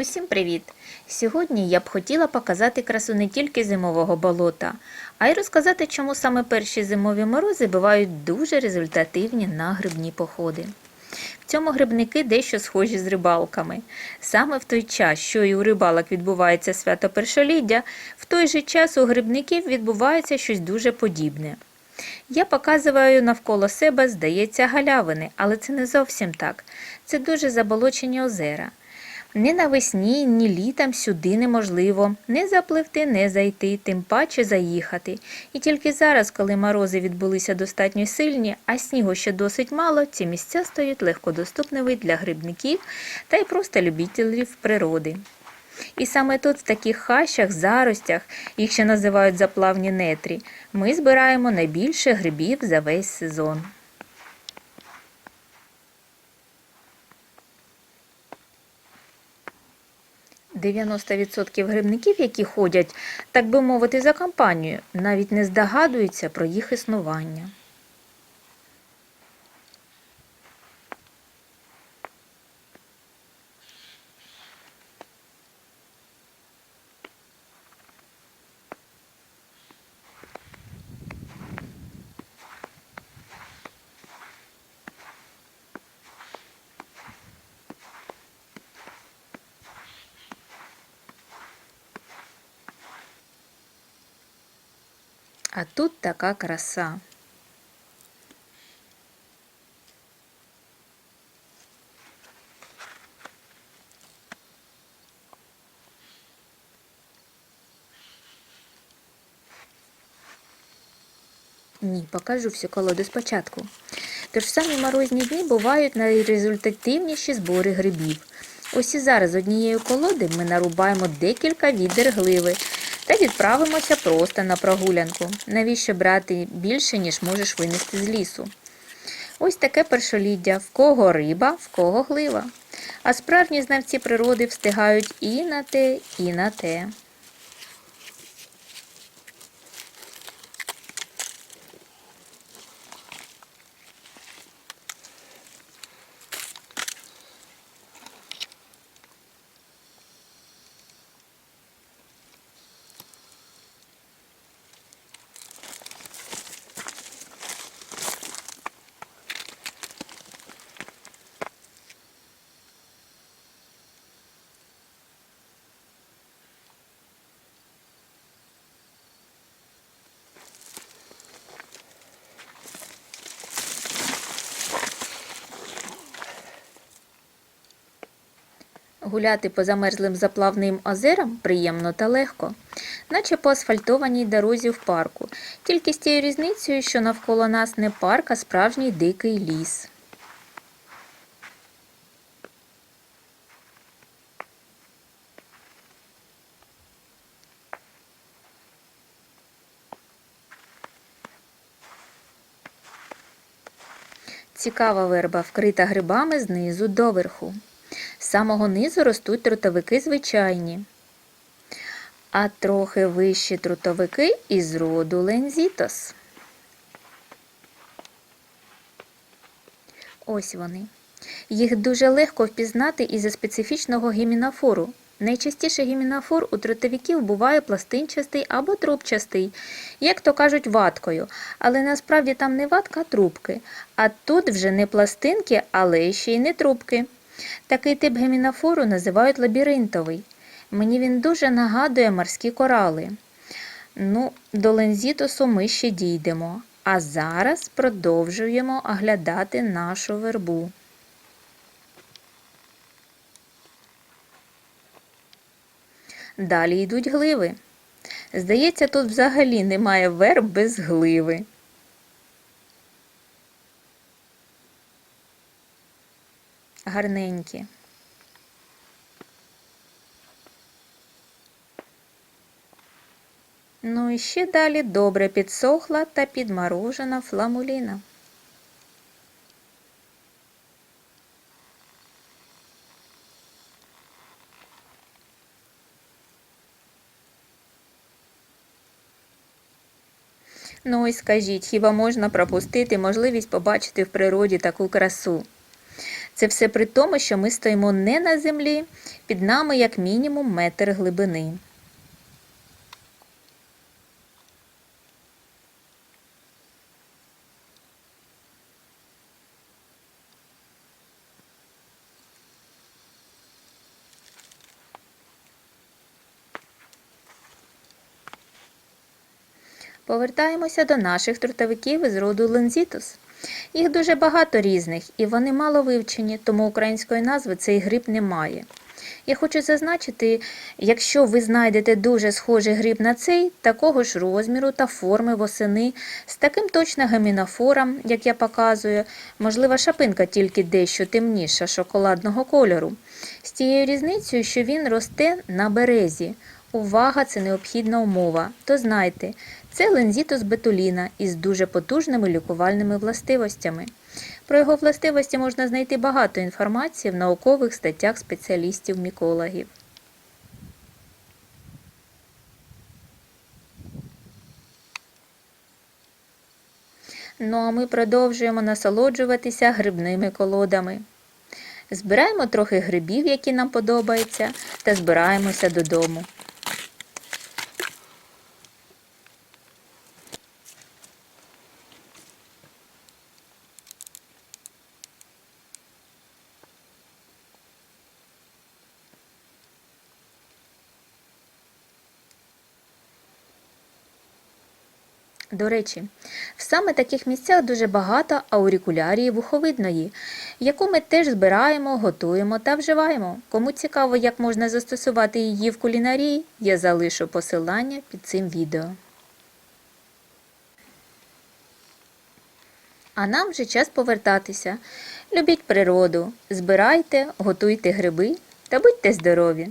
Усім привіт! Сьогодні я б хотіла показати красу не тільки зимового болота, а й розказати, чому саме перші зимові морози бувають дуже результативні на грибні походи. В цьому грибники дещо схожі з рибалками. Саме в той час, що і у рибалок відбувається свято першоліддя, в той же час у грибників відбувається щось дуже подібне. Я показую навколо себе, здається, галявини, але це не зовсім так. Це дуже заболочені озера. Ні навесні, ні літом сюди неможливо не запливти, не зайти, тим паче заїхати. І тільки зараз, коли морози відбулися достатньо сильні, а снігу ще досить мало, ці місця стають легкодоступними для грибників та й просто любителів природи. І саме тут, в таких хащах, заростях, їх ще називають заплавні нетрі, ми збираємо найбільше грибів за весь сезон. – 90% грибників, які ходять, так би мовити, за компанію, навіть не здогадуються про їх існування. А тут така краса. Ні, покажу всю колоду спочатку. Тож самі морозні дні бувають найрезультативніші збори грибів. Ось і зараз з однієї колоди ми нарубаємо декілька відер гливи та відправимося просто на прогулянку. Навіщо брати більше, ніж можеш винести з лісу? Ось таке першоліддя, в кого риба, в кого глива. А справжні знавці природи встигають і на те, і на те. Гуляти по замерзлим заплавним озерам приємно та легко, наче по асфальтованій дорозі в парку, тільки з тією різницею, що навколо нас не парк, а справжній дикий ліс. Цікава верба, вкрита грибами знизу доверху. З самого низу ростуть трутовики звичайні, а трохи вищі трутовики із роду лензітос. Ось вони. Їх дуже легко впізнати із-за специфічного гімінофору. Найчастіше гімінофор у трутовиків буває пластинчастий або трубчастий, як то кажуть, ваткою, але насправді там не ватка, а трубки. А тут вже не пластинки, але ще й не трубки. Такий тип гемінофору називають лабіринтовий. Мені він дуже нагадує морські корали. Ну, до лензітосу ми ще дійдемо, а зараз продовжуємо оглядати нашу вербу. Далі йдуть гливи. Здається, тут взагалі немає верб без гливи. Гарненькі. Ну і ще далі добре підсохла та підморожена фламуліна. Ну ось скажіть, хіба можна пропустити можливість побачити в природі таку красу? Це все при тому, що ми стоїмо не на землі, під нами як мінімум метр глибини. Повертаємося до наших трутовиків із роду лензітус. Їх дуже багато різних, і вони мало вивчені, тому української назви цей гриб не має. Я хочу зазначити, якщо ви знайдете дуже схожий гриб на цей, такого ж розміру та форми восени, з таким точно гемінофором, як я показую, можлива шапинка тільки дещо темніша шоколадного кольору, з тією різницею, що він росте на березі. Увага, це необхідна умова. То знайте, це лензітус бетуліна із дуже потужними лікувальними властивостями. Про його властивості можна знайти багато інформації в наукових статтях спеціалістів-мікологів. Ну а ми продовжуємо насолоджуватися грибними колодами. Збираємо трохи грибів, які нам подобаються, та збираємося додому. До речі, в саме таких місцях дуже багато аурикулярії вуховидної, яку ми теж збираємо, готуємо та вживаємо. Кому цікаво, як можна застосувати її в кулінарії, я залишу посилання під цим відео. А нам вже час повертатися. Любіть природу, збирайте, готуйте гриби та будьте здорові!